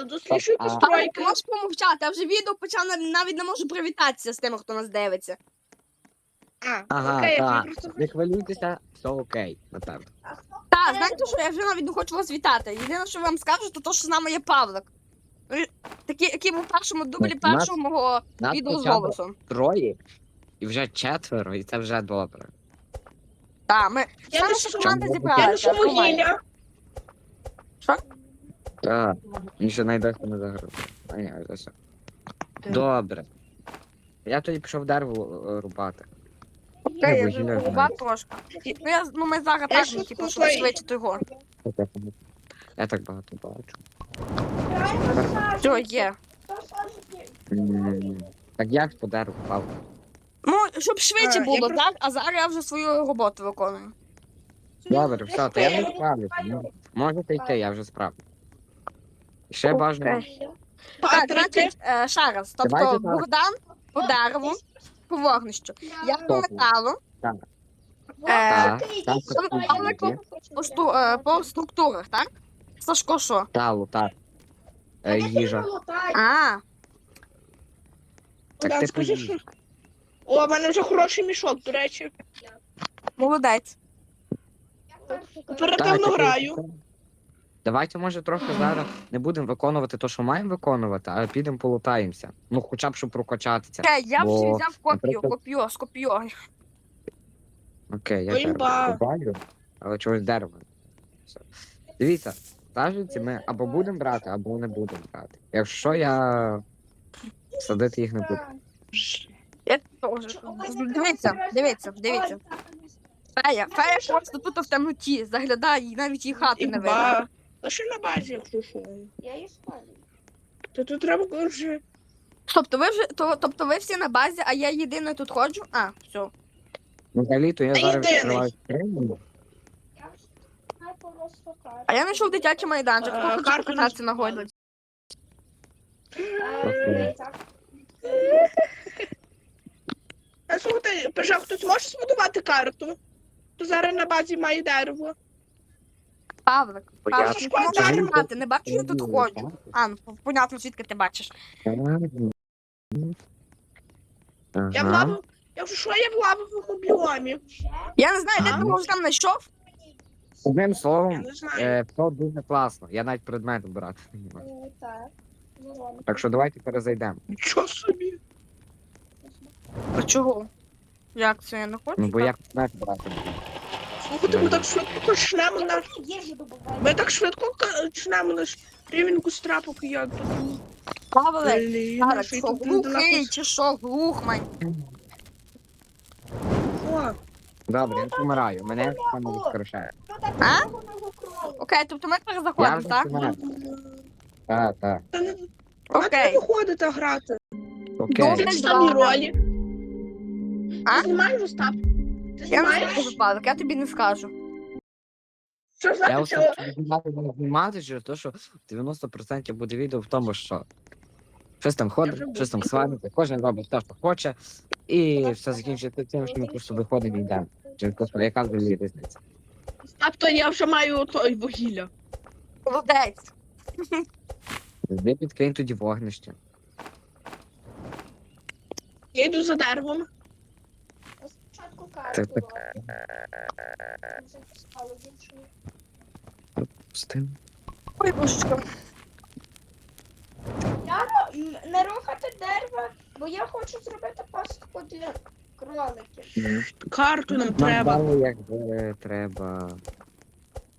Е, Досліджуй А- постройки. Ти можеш помовчати, я вже відео почав нав- навіть не можу привітатися з тими, хто нас дивиться. А, Ага, окей, я так. просто Не хвилюйтеся, все окей, напевно. Так, знаєте, що я вже навіть не хочу вас вітати. Єдине, що вам скажу, то то, що з нами є Павлик. Ви- Такий, який був в першому дублі Ну, нас- першого мого Нас відео з хоча б голосом. троє, і вже четверо, і це вже добре. Так, ми Я саме що команда я зібралася. несу вугілля. Так, він ще найдехто не заграв. А ні, це все. Добре. Я тоді пішов дерево е, рубати. Окей, я вугілля вже знаю. трошки. Ну, я, ну ми зараз Я так, ж типу, щоб слухаю. швидше того. Я так багато бачу. Все, є. М, Так як по дереву впав? Ну, щоб швидше А, я було, просто- так? А зараз я вже свою роботу виконую. Добре, все, то я не справлюся. Ну, Можете йти, я вже справлюсь. І Ще бажано. Так, значить, е, ще раз. Тобто Давайте так. Богдан по дереву, по вогнищу. Я по металу, Так. е, по, сту, е, по структурах, так? Сашко що? Талу, так. Е, Їжа. А, Так ти скажи, поїж. що- О, в мене вже хороший мішок, до речі. молодець. Оперативно Так, граю. Давайте, може, трохи зараз не будемо виконувати те, що маємо виконувати, а підемо полутаємося. Ну, хоча б щоб прокачатися. Чекай, я вже взяв копію, наприклад- копію, з копію. Окей, я зараз побалю, але чогось дерева. Все. Дивіться, саженці ми або будемо брати, або не будемо брати. Якщо я садити їх не буду. Я теж. Дивіться, дивіться, дивіться. Фея, фея просто тут в темноті заглядає і навіть її хати не видно. Що на базі, якщо що? Я її спалю. То тут треба вже. Тобто ви вже, то, тобто ви всі на базі, а я єдина тут ходжу? А, все. Ну, взагалі, то я Та зараз єдиний. відкриваю. Я ж просто. А я знайшов дитячий майданчик, А, хто хоче карту покататися на гойдалці. Е, так. А слухайте, Пежа, хтось може збудувати карту? То зараз на базі має дерево. Павлик, Бо я Павлик, можеш кажу, не бачиш, я тут ходжу. А, ну, понятно, звідки ти бачиш. Я в Ага. лаву. Я вже що я в лавовому біомі? Я не знаю, де ти його там знайшов? Одним Я словом, не знаю. е, то дуже класно. Я навіть предмет брати не можу. Так. Ну. Так що давайте перезайдемо. Нічого собі. А чого? Як це я не хочу? Ну бо я предмет брати. буду. Слухайте, ми так швидко почнемо наш. Ми так швидко почнемо наш рівень костра, поки я тут. Павлик, Блін, Павлик, що що тут глухий недалеко. чи що, глухмань? О, Добре, я помираю. Мене не відкрашає. А? Окей, тобто ми Я перезаходимо, вже так? помираю. Так, так. Та не не Окей. виходите грати. Окей. Добре. Ти самі ролі. А? Ти знімаєш Остап? Ти Я не знімаєш? знаю випадок, я тобі не скажу. Що Я значить? ось так знімати знімати через те, що 90% буде відео в тому, що щось там ходить, щось там свариться, кожен робить те, що хоче, і все закінчується тим, що ми просто виходимо і йдемо. Через те, що яка взагалі різниця. Остап, то я вже маю той вугілля. Молодець. Де підкинь тоді вогнище. Я йду за деревом. Так, карту так. Пустим. Ой, божечко. Я не рухати дерева, бо я хочу зробити пастку для кроликів. Карту нам Нам треба. дали, якби треба.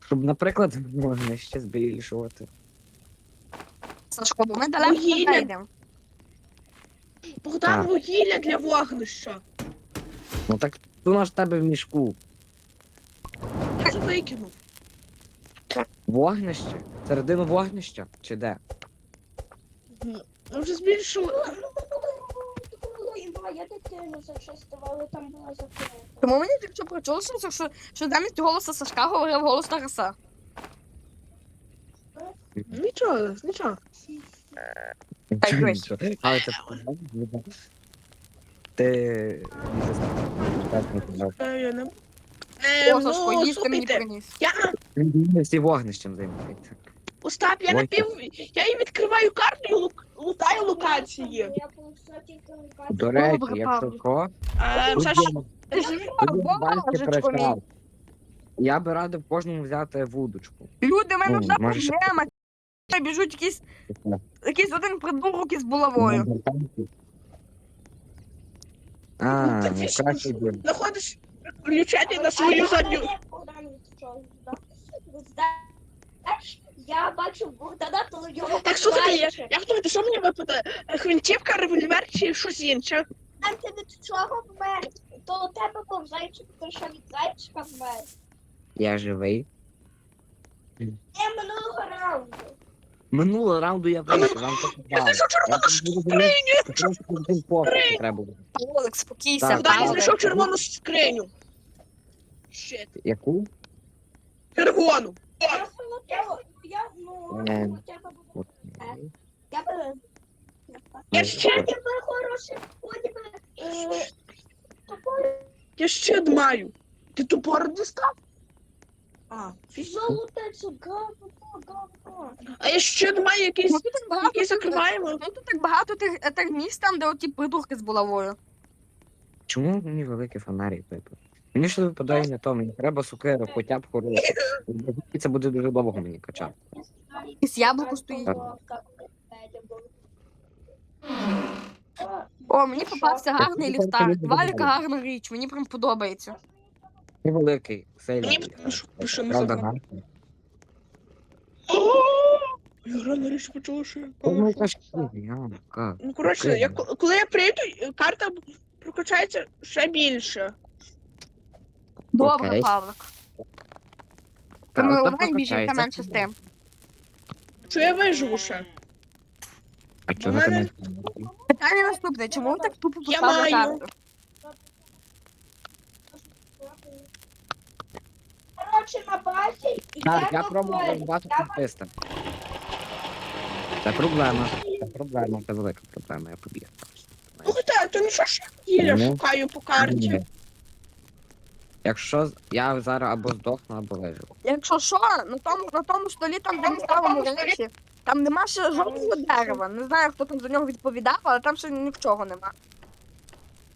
Щоб, наприклад, вогнище збільшувати. Сашко, бо ми далеко Вугілля. не йдемо. Богдан Так. вугілля для вогнища. Ну так воно ж в тебе в мішку. Я вже викинув. Вогнище? Середину вогнища? Чи де? Ми вже збільшили. Я дитину зачистувала, там була закрита. Тому мені тільки що прочулося, що, що замість голоса Сашка говорив голос Тараса. Нічого, нічого. Так, Нічого, нічого. Але це ти не знаю. Е, Я не... Е, ну, їсти мені слухайте, приніс. я, Він вогнищем займається. Остап, я Ой. напів. Я їй відкриваю карту і лук- лутаю локації. Я получила тільки локацію. До речі, Добре, якщо Павло. що, А, тут Саш, є- Ти ж тут є банки божечко мій. причал. Я би радив кожному взяти вудочку. Люди, в мене Ну, вже може, ще- проблема. Біжуть якісь, якийсь один придурок із булавою. А, Ну, ну ти ж- краще йди. знаходиш включати на свою задню. Я бачу Богдана, то його Так, слухайте, я, бачиш. як думаєте, що мені випаде? Гвинтівка, револьвер чи щось інше? Там ти від чого вмер? То у тебе був зайчик, то що від зайчика вмер. Я живий. Я минулого раунду. Минулого раунду я вийшов, вам так Я дали. знайшов Я червону пост треба було. Олекс, спокійся. Так, Куди я так. знайшов червону скриню? Щит. Яку? Червону. Я я, ну, Е. От. Я би... Я ще, би би... е, я щит маю. Ти тупор дістав? А, фіг. Говно, говно. А я тут так багато, який закриваємо. ну, тут так багато тих, е, тих місць там, де оті придурки з булавою. Чому мені великий фонарик випав? Мені ж випадає не то, мені треба сукеру, хоча б хорошу. І Це буде дуже довго мені качати. Із яблуко стоїть. О, мені попався гарний ліхтар. просто Валіка гарна річ, мені прям подобається. Ти великий, сильний. Мені б- що- що не Правда, гарний. Я рано річ почула, що я Ну, як? Ну, коротше, я, ко- коли я прийду, карта прокачається ще більше. Добре, Окей. Павлик. Та, Тому легень більше та менше з тим. Що я виживу ще? А чого ти мене- не Питання наступне, чому ви так тупо Я поставили маю. карту? Коротше, на базі Так, йде я пробував розбати підписта. Це проблема. Це проблема, це велика проблема, я побіг. Слухайте, а то ну що ж я Ну. шукаю по карті? Якщо з- я зараз або здохну, або виживу. Якщо що, на тому, на тому столі, там, де ми ставимо речі, там нема ще жодного дерева. Не знаю, хто там за нього відповідав, але там ще нічого нема.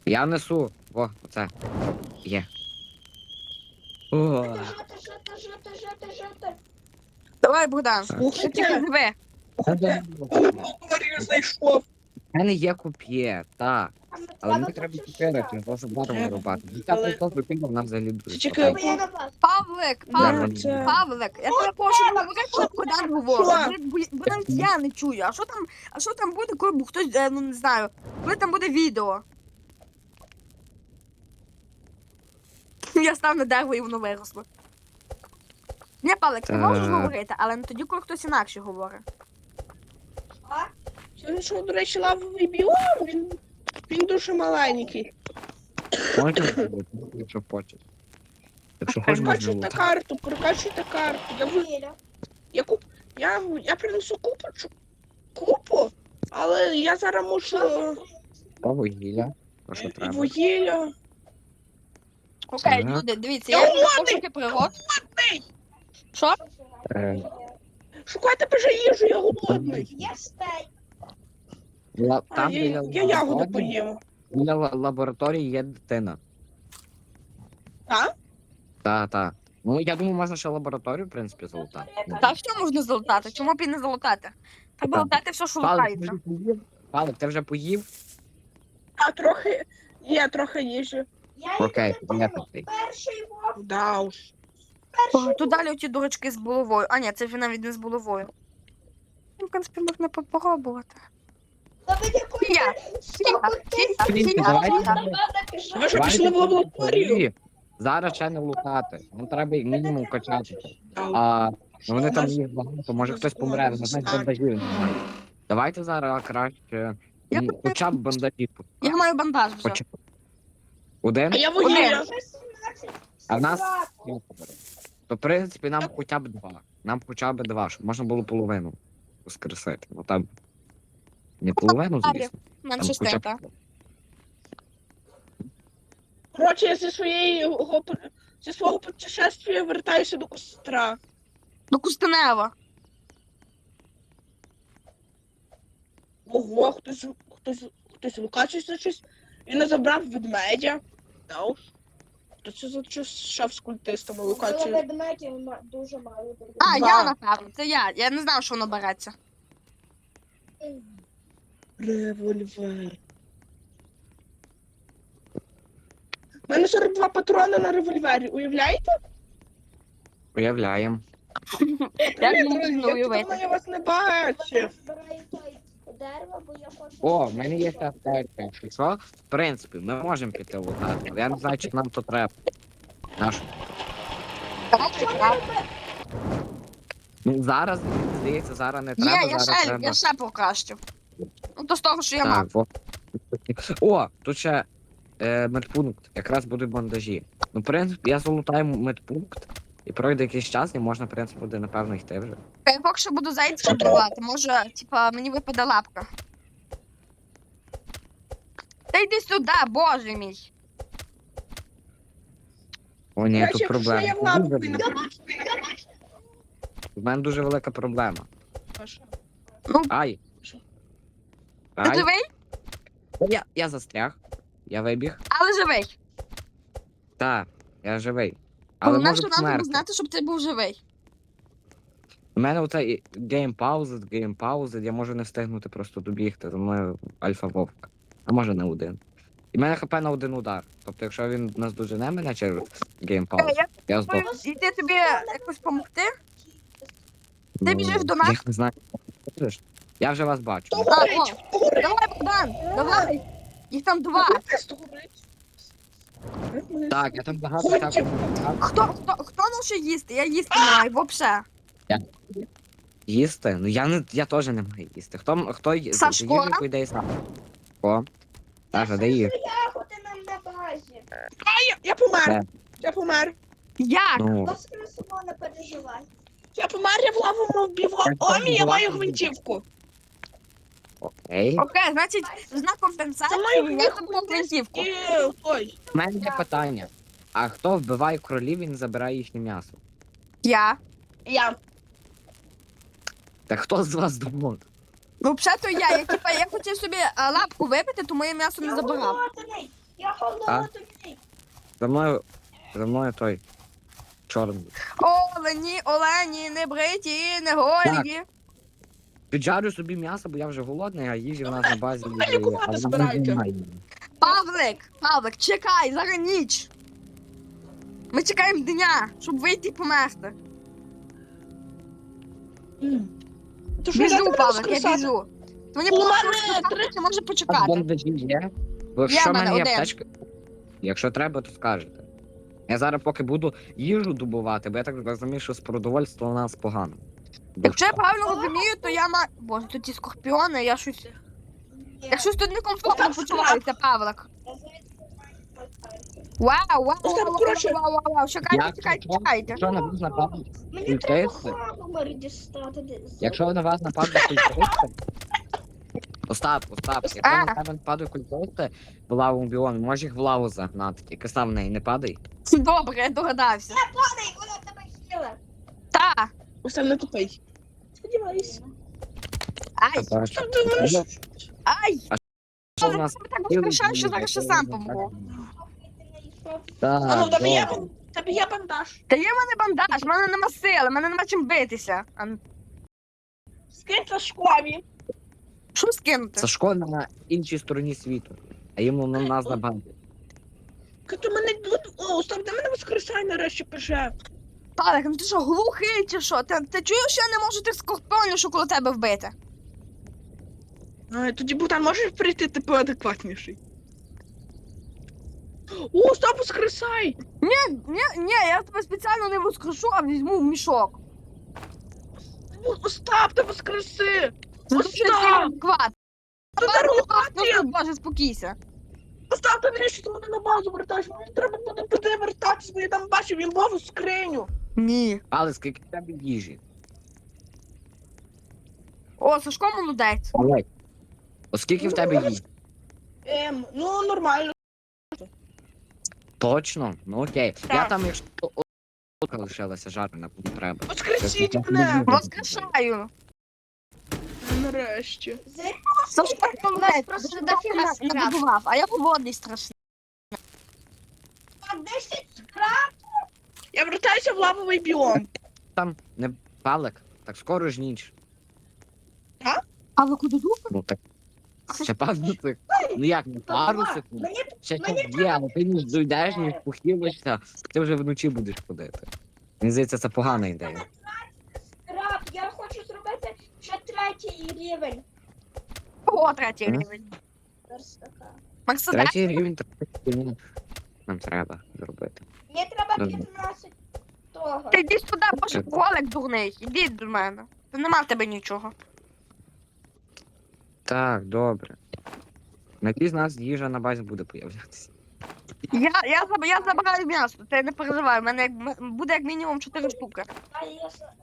Я несу. О, оце. Є. О, жити, жити, жити, жити. Давай, Богдан, ти тільки Слухайте, живи. Я знайшов. У мене є куп'є, так. Але мені треба купити, тому що багато Треба. Дитя Але- просто викинув нам взагалі дуже. чекай. Павлик, Павлик, це- Павлик, я тебе прошу, не говори, коли Богдан говорить. Бо, бо навіть я не чую. А що там, а що там буде, коли б хтось, е, ну не знаю, коли там буде відео? Я став на дерево і воно виросло. Ні, Павлик, ти можеш говорити, але не тоді, коли хтось інакше говорить. А? До речі, лавовий біом, він, він дуже маленький. Можна зробити, якщо хочеш. Якщо хочеш, можна Прокачуйте лутати. карту, прокачуйте карту. Я, в- я, куп, я, я принесу купу, чу- купу, але я зараз мушу Та вугілля, то що і треба. вугілля. Окей, Так. люди, дивіться, Я я голодний! пошуки пригод. Що? Е, Шукайте боже їжу, я голодний. Є стейк. Ла- Там я, біля я ягоди лабораторії- поїм. біля ла- лабораторії є дитина. А? Та, та. Ну, я думаю, можна ще лабораторію, в принципі, залутати. Ну, Та що можна залутати? Чому б і не залутати? Треба Так. лутати все, що Павлик, ти лутається. вже поїв? Павлик, ти вже поїв? А трохи, є трохи їжі. Я Окей, я такий. Перший вовк, Да уж. перший О, тут далі оті дурочки з булавою. А ні, це вже навіть не з булавою. Ну, в принципі, можна попробувати. Та мені. Ви що пішли в лабораторію? Зараз ще не лутати. Ну треба їх мінімум качати. А ну, вони там їх багато, може хтось помре, не знаю, бандажів немає. Давайте зараз краще. Я м, Хоча б бандажів. Я маю бандаж вже. Хоча б. Один? А я. Вже А в нас-. Я поберу. То, в принципі, нам хоча б два. Нам хоча б два, щоб можна було половину воскресити. Ну там. Не половину, звісно. Менше Там хоча. Коротше, я зі своєї зі свого путешествия вертаюся до костра. До Кустинева. Ого, хтось, хтось, хтось лукачився щось. Він не забрав ведмедя. Ау. Хто це за щось шеф з культистами Але лукачив? ведмедів ма- дуже мало. А, Два. я напевно, це я. Я не знав, що воно береться. Револьвер. У мене 42 патрони на револьвері, уявляєте? Уявляємо. Я не Друзі, я вас не бачив. Збираю той дерево, бо я хочу. О, в мене є ця аптечка. Що? В принципі, ми можемо піти лутати, але я не знаю, чи нам то треба. Наш. Ну зараз, здається, зараз не треба, Є, я зараз ще, треба. я ще покращив. Того, що я мав. Так, о. О, тут ще е, медпункт. Якраз будуть бандажі. Ну, в принципі, я залутаю медпункт, і пройде якийсь час, і можна, в принципі, буде, напевно, йти вже. Я поки що буду зайця контролювати. Може, типа, мені випаде лапка. Та йди сюди, боже мій. О, ні, тут проблема. я в піду. В мене дуже велика проблема. Ну. Ай. Ти Ай. живий, Я, я застряг. Я вибіг. але живий. Так, я живий. Але Головне, можу що нам треба померти. знати, щоб ти був живий. У мене оцей гейм паузи, гейм паузи, я можу не встигнути просто добігти, за мною альфа вовк. А може не один. І в мене хп на один удар. Тобто, якщо він нас дожене мене через гейм пауз, Я я здох. йти тобі якось допомогти. ти Ну, біжиш до нас? Я не знаю. Я вже вас бачу. А, горить? Давай, Богдан, давай. Їх там два. Так, я там багато всякого Хто, хто, хто може їсти? Я їсти не маю, вообще. їсти. Ну я не я теж не маю їсти. Хто м- хто ї- Сашко? ідеї сам. О. Саша, де їх? Ягоди нам на базі. Я, я помер. Де? Я помер. Як? Ну, Воскресимо, не переживай. Я помер, я в лавому. Так, Омі, я маю гвинтівку. Окей. Окей, значить, знак компенсації, я. У мене є питання. А хто вбиває кролів, він забирає їхнє м'ясо? Я. Я. Та хто з вас думав? Ну, взагалі, то я. Я, типа, я хотів собі а, лапку випити, тому я м'ясо не Я забирав. Я голодний. За мною. За мною той. Чорний. Олені, олені, не бриті, не голі. Піджарю собі м'ясо, бо я вже голодний, а їжі в нас на базі. Лікувати немає. Павлик, Павлик, чекай, зараз ніч. Ми чекаємо дня, щоб вийти і померти. То що, я Біжу, тебе Павлик, я воскресати? біжу. Мені У воскресати може А почекати. є? Бо Є якщо в мене мене є один. аптечка, якщо треба, то скажете. Я зараз поки буду їжу добувати, бо я так розумію, що з продовольством у нас погано. Якщо я правильно розумію, то я маю. Боже, тут ті скорпіони, я щось. Я щось тут некомфортно почуваюся, Павлик. Вау, вау, вау, вау, вау, вау, вау, чекайте, як чекайте, чекайте. Якщо на вас нападуть, Мені треба дістати. де- якщо на вас нападуть культуристи, Остап, Остап, якщо А. на тебе нападуть культуристи в лавовому біомі, можеш їх в лаву загнати, тільки сам в неї не падай. Добре, я догадався. Падай, вона тебе хіла. Та. Ти думаєш? ай. Що в нас Ти так воскрешаєш, що зараз ще сам помру. Так, А ну, є, добре. бан- тебе є бандаж. Та є в мене бандаж, в мене нема сили, в мене нема чим битися. А, Скинь Сашкові. Що скинути? Сашко на іншій стороні світу, а йому на нас на банді. Катю, мене тут. О, Остап, де мене воскресай нарешті пише. Павлик, ну ти що, глухий чи що? Ти, ти чуєш, що я не можу тих скорпіонів, що коло тебе вбити? А, тоді Богдан, можеш прийти типу адекватніший? О, Остап, воскресай! Ні, ні, ні, я тебе спеціально не воскрешу, а візьму в мішок. О, Остап, ти воскреси! Так! сильно адекват. Ти дарувати! Ну, боже, спокійся. Остап, ти навіщо ти мене на базу вертаєш? Мені треба буде туди вертатись, бо я там бачив імбову скриню. Ні. Але скільки в тебе їжі? О, Сашко молодець. Олег, Оскільки в тебе їжі? Ем, ну нормально. Точно? Ну окей. Я Так. там, якщо о- лишилася жарена, кому треба. Воскресіть мене! Воскрешаю. Нарешті. Сашко, У нас просто дофіга не скраб. а я голодний страшний. А 10 скраб? Я вертаюся в лавовий біом. Там не палик, так скоро ж ніч. А ви куди дух? Ну так. Ще пару секунд. Ну як, не пару секунд. Мені Ще мені час є, але ти ніж дойдеш, ніж похилишся, ти вже вночі будеш ходити. Мені здається, це погана ідея. скраб, я хочу зробити ще третій рівень. О, третій М? рівень. Верстака. Максим, Третій рівень третій нам треба зробити. Мені треба Добре. 15 того. ти йди сюди, боже, голик дурний. Іди до мене. Та нема в тебе нічого. Так, добре. Надіюсь, з нас їжа на базі буде появлятися. Я, я, заб- я забираю м'ясо, ти не переживай, у мене як, м- буде як мінімум 4 штуки. А я за-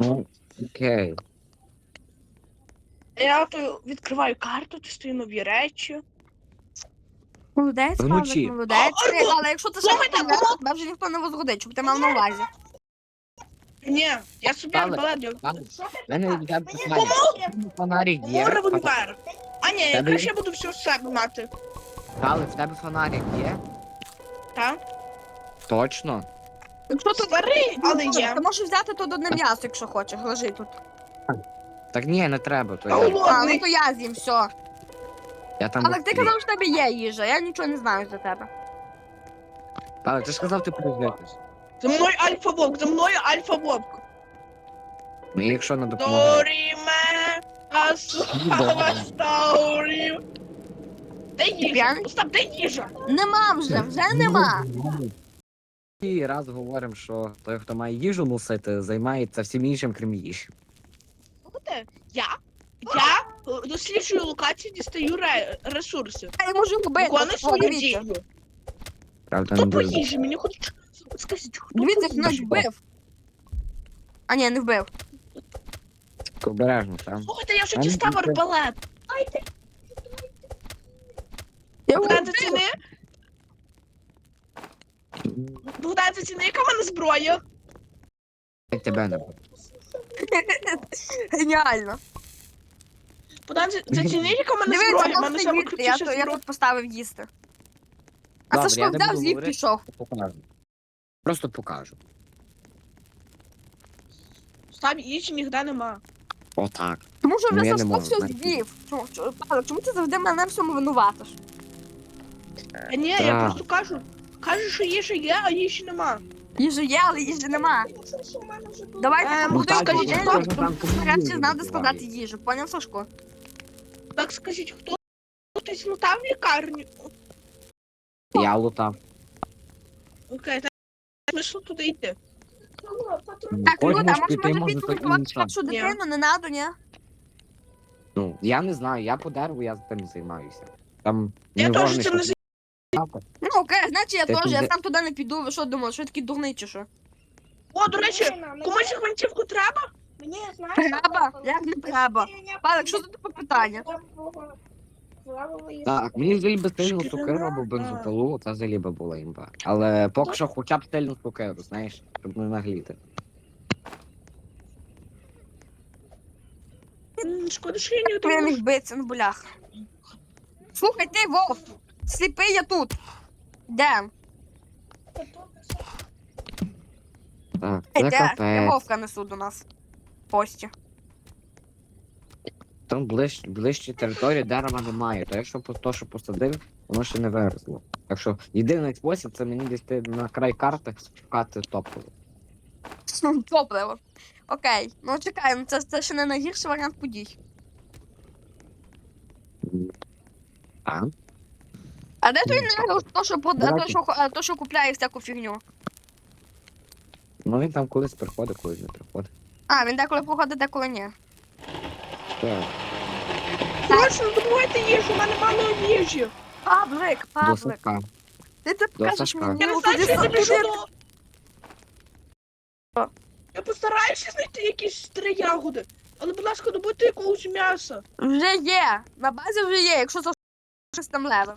Ну, окей. Я то відкриваю карту, дістаю нові речі. Молодець, Вночі. Павлик, молодець. Ти, але якщо ти ще Слухайте, не помреш, тебе вже ніхто не возродить, щоб ти мав на увазі. Ні, я собі арбалет. Що ти в мене питання. Фонарик є. Револьвер. А ні, я Тебе краще буду все в себе мати. Палик, в тебе фонарик є? Так? Точно? Якщо ти Старий, але є. Ти можеш взяти тут одне м'ясо, якщо хочеш, лежи тут. Так ні, не треба. То я, А, ну то я з'їм, все. я там. Але ти казав, що в тебе є їжа, я нічого не знаю за тебе. Палик, ти ж сказав, ти прижитись. За мною альфа-вовк, за мною альфа-вовк. Ну і якщо не. Доріме, асава сторі. Де їжа? п'яний? Остап, де їжа? Нема вже, вже нема. І раз говоримо, що той, хто має їжу носити, займається всім іншим, крім їжі. Я, я е, досліджую локації, дістаю ре- ресурси. Я можу вбити. Виконую О, свою дивіться. дію. Правда, не Хто по дуже. їжі? Мені хочуть... Скажіть, хто Дивіться, по як нас вбив. А ні, не вбив. Обережно, там. Слухайте, я вже ну, дістав це- арбалет. Я Богдан, вбив. заціни? Богдан, заціни, яка в мене зброя? Я тебе не буде. Геніально. Богдан, за- заціни, яка в мене Дивіться, зброя? В мене можете саме їсти, я, крутіша то- я зброя. тут поставив їсти. А Добре, Сашко я не взяв, буду звів, говорити. пішов. Покажу. Просто покажу. Там їжі ніде нема. Отак. Тому що Ну, вже я не Сашко можу, все знаєте. звів. Чому, чому, Павло, чому ти завжди мене в всьому винуватиш? А ні, я Так. просто кажу. Кажу, що їжа є, а їжі нема. Їжі є, але їжі нема. Давайте Ем, там хто хтось скажіть, один, хто? хто Там комунізм нарешті знає, де відбувається. складати їжу. Поняв, Сашко? Так скажіть, хто хтось лутав лікарню? Я лутав. Окей, так смисл туди йти. Патрон. Так, Кожен Люда, може може піти, може інша. першу дитину, не надо, ні? Ну, я не знаю, я по дереву, я тим займаюся. Там Я не теж вогнище. цим не Ну окей, значить я теж, я сам туди не піду. Ви що думали, що я такий дурний чи що? О, до речі, комусь гвинтівку треба? Мені, знаєш, Треба? Як не треба? Павлик, що це таке питання? Так, мені взагалі би стильну Шкіряна, сокиру або бензопилу, це взагалі би була імба. Але поки що хоча б стильну сокиру, знаєш, щоб не нагліти. Шкода, що я не я міг битися на болях. Слухай, ти вовк! Сліпий я тут. Де? Так, це де? Я капець. вовка несу до нас. В Там ближ, ближче території дерева немає, то якщо по то, що посадив, воно ще не виросло. Так що єдиний спосіб це мені десь на край карти шукати топливо. Топливо. Окей, ну чекай, ну це, це ще не найгірший варіант подій. А? А де той Ну, негр, то, що, прод- Давайте. то, що, хо- то, що купляє всяку фігню? Ну він там колись приходить, колись не приходить. А, він деколи проходить, деколи ні. Так, Срочно добувайте їжу, у мене мало їжі. Павлик, до Павлик, ти це покажеш Сашка. мені. Я не ну, знаю, що я тоді- до... Я постараюся знайти якісь три ягоди. Але, будь ласка, добудьте якогось м'яса. Вже є. На базі вже є, якщо це щось там левив.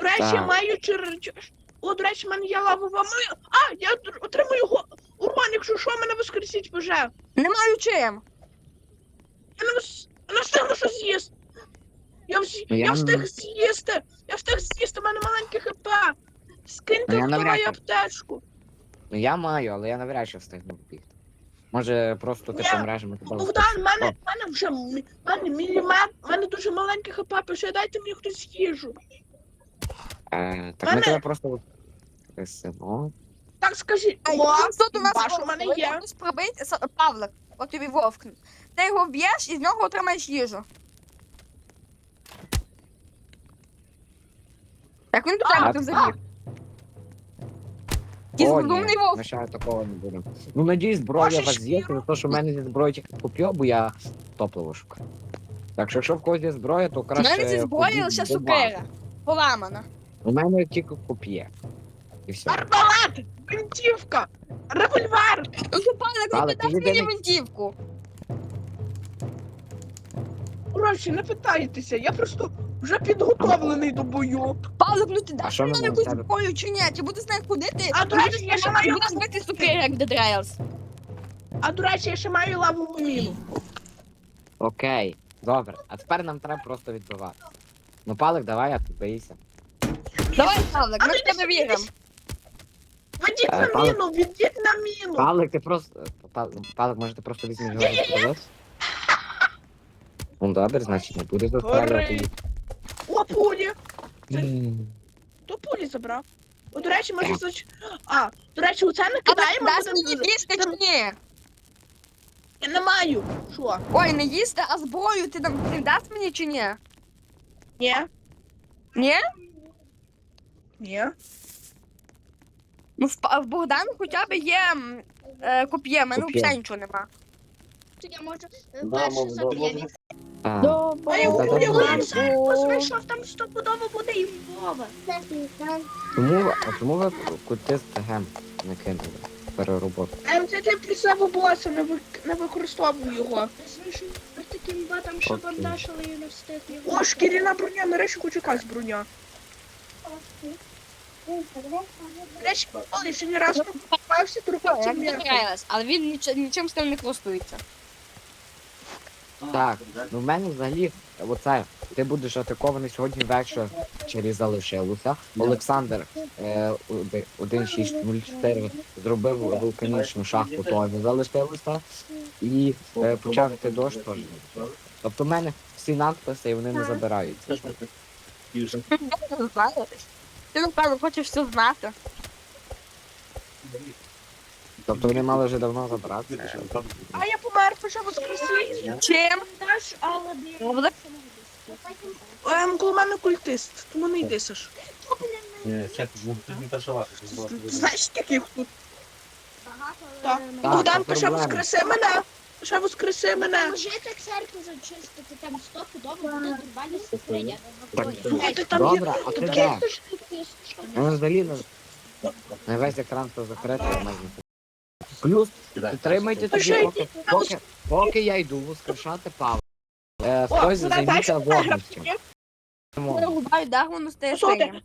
До речі, я Так. маю О, до речі, в мене є лавова ми. А, я отр- отримую го... урон, якщо що, мене воскресіть вже. Не маю чим. Я не вос... Я не встигну що з'їсти. Я, всі... Ну, я, я встиг з'їсти. Я встиг з'їсти, у мене маленьке хп. Скиньте Ну, я в навряд мою чи. аптечку. Ну я маю, але я навряд чи встигну бігти. Може просто ти Ні, помреш, ми тебе Богдан, в мене, в мене вже м- в мене міліметр, в мене дуже маленьке хп, пише, дайте мені хтось їжу. Е, так Мене- ми тебе просто висимо. Так скажіть, о, Тут у нас вовк. в мене Ви є. можеш пробити с- Павлик, от тобі вовк. Ти його вб'єш і з нього отримаєш їжу. Як він А, ти? Якийсь О, розумний вовк. ми ще такого не будемо. Ну надіюсь, зброя у вас є, Божечки. за те, що в мене зі зброї тільки коп'є, бо я топливо шукаю. Так що якщо в когось є зброя, то У краще. мене зі зброї ходіть лише до сукера. Поламана. У мене тільки коп'є. І все. арбалет, гвинтівка, револьвер. Павлик, ну ти дай мені винтівку. Коротше, не питайтеся, я просто вже підготовлений до бою. Павлик, ну ти А даш що мені ми якусь маємо зброю чи ні? Чи будеш з нею ходити? А, до речі, я ще маю- Будеш бити як Dead Rails. А до речі, я ще маю лавову міну. Окей, добре. А тепер нам треба просто відбивати. Ну, палик, давай, а ти боїшся. Давай, Павлик, А ми в тебе віримо. Ведіть Е, на Павло- міну, відіть на міну. Палик, ти просто. Пал- Палик, може ти просто візьмеш його пістолет? Ну добре, значить не буде застрелювати їх. О, пулі. То пулі забрав. О, до речі, може зач... А, до речі, оце не Павлик, кидаємо. дасть будемо- мені їсти чи ні? Я не маю. Що? Ой, не їсти, а зброю ти нам ти дасть мені чи ні? Ні? Ні? Ні. Ну, в, Па- в Богдану хоча б є м, е, коп'є, в мене Коп'є. взагалі нічого нема. То я можу е, Да, перше мов. А, А я Да, говорю, да. Ленса, там стопудово буде і Вова. Тому, а чому ви кутист гем не кинули? Перероботу. Ем, це ти при себе боса, не, ви... не використовуй його. Що Окей. бандаж, але я не встиг його. О, шкіряна броня, нарешті хоч якась броня. Речі, ще не Як трохи Dead Rails, але він ніч, нічим з тим не користується. Так, ну в мене взагалі, оце, ти будеш атакований сьогодні ввечері через залишилося. Олександр е, оди- 1604 зробив вулканічну шахту, теж залишилося. І е, почав йти дощ теж. Тобто в мене всі надписи і вони не забираються. Я не знаю. Ти, напевно, хочеш все знати. Тобто вони мали вже давно забратися. А я помер, почав воскресли. Чим? Даш, але Павлик, Ем, коло мене культист, тому не йди, Саш. Ні, чек, ну, ти не першувати. Ти знаєш, таких тут? Так. Так, Богдан, пише воскреси мене. Пише воскреси мене. Можете церкву зачистити, там стопудово буде. Так, Слухайте, там Добре, а ти де? Ну, взагалі не на весь екран то закритий, можна. Плюс Підтримайте тоді, поки, поки, поки я йду воскрешати Павла. Е, О, хтось вона займіться бачить, вогнищем. графіки. дах, воно стає Слухайте,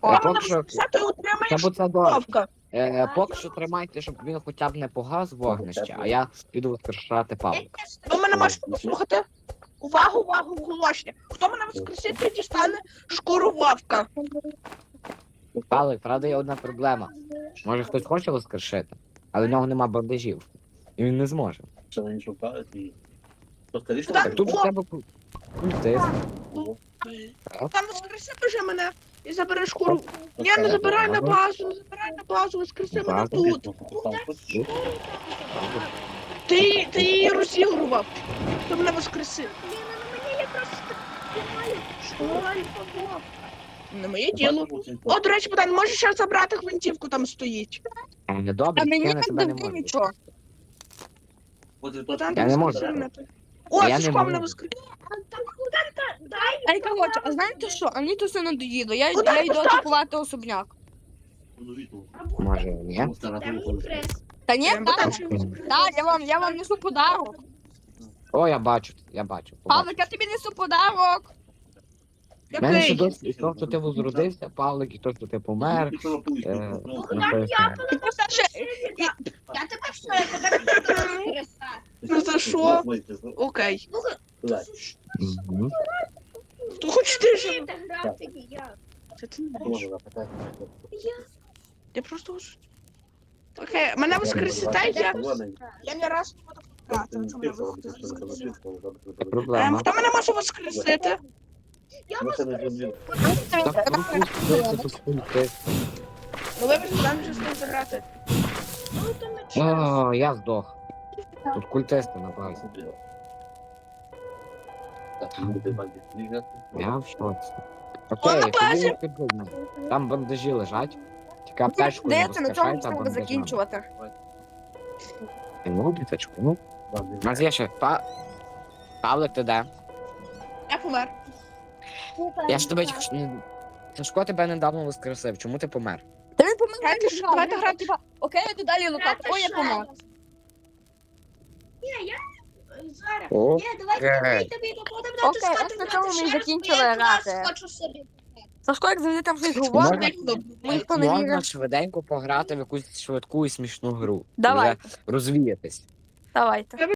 О, поки що, Це ти отримаєш це добре. Вовка. Е, поки що тримайте, щоб він хоча б не погас вогнище, а я піду воскрешати Павла. Ви мене можете послухати? Увагу, увагу, оголошення. Хто мене воскресить, той дістане шкуру вовка. Павлик, правда, є одна проблема. Може хтось хоче воскрешити, але в нього нема бандажів. І він не зможе. Що вони шукають і... Просто Так, Так тут у тебе. Там воскреси вже мене і забери шкуру. Ні, не забирай на базу, не забирай на базу, воскреси мене тут. Ти, ти її розігрував. Ти мене воскресив. Що? Не моє діло. О, до речі, Богдан, можеш ще забрати гвинтівку, там стоїть. Добре, А мені я на не завжди нічого. Богдан, Я ти не можу. мене. О, Я не мене воскресив. Ай, коротше, а знаєте що? А мені то все надоїло. Я, я ти йду поставив? атакувати особняк. Може, ні? Та ні, так, воскресив. так, я вам, я вам несу подарок. О, я бачу, я бачу. побачу. Павлик, я тобі несу подарок. Мене ще досі і то, що ти возродився, Павлик, і то, що ти помер. Е, Ну, Я тебе що, я тебе. Ну за що? Окей. Мгм. То хоч ти ж. Це ти не Може бачиш. Я просто хочу. Окей, мене воскресите, я, я не раз не буду грати. чому я. Це Ем, проблема. Хто мене може воскресити? Це не зрозуміло. Так, ну, це тут культист. Ну вибач, вже з. Ну, то не час. О, я здох. Тут культисти на базі. Я в шоці. Окей, тоді не підбудемо. Там бандажі лежать. Тільки аптечку не здається, на цьому треба бандаж надо. закінчувати. Ну, біточку, ну. У нас є ще па... Павлик, ти де? Я помер. Я ж тебе тільки що- Сашко тебе недавно воскресив. Чому ти помер? Та він помер. Що, давайте грати. типа, Окей, я йду далі лутати. Ой, я помер. Ні, я зараз. О, Ні, давайте Окей. давай тобі будемо Окей, натискати ось на цьому ми закінчили грати. Хочу собі. Сашко, як завжди там щось Можна- говорить, ми ніхто не можна вірить. швиденько пограти в якусь швидку і смішну гру. Давай. Вже Розвіятись. Давайте.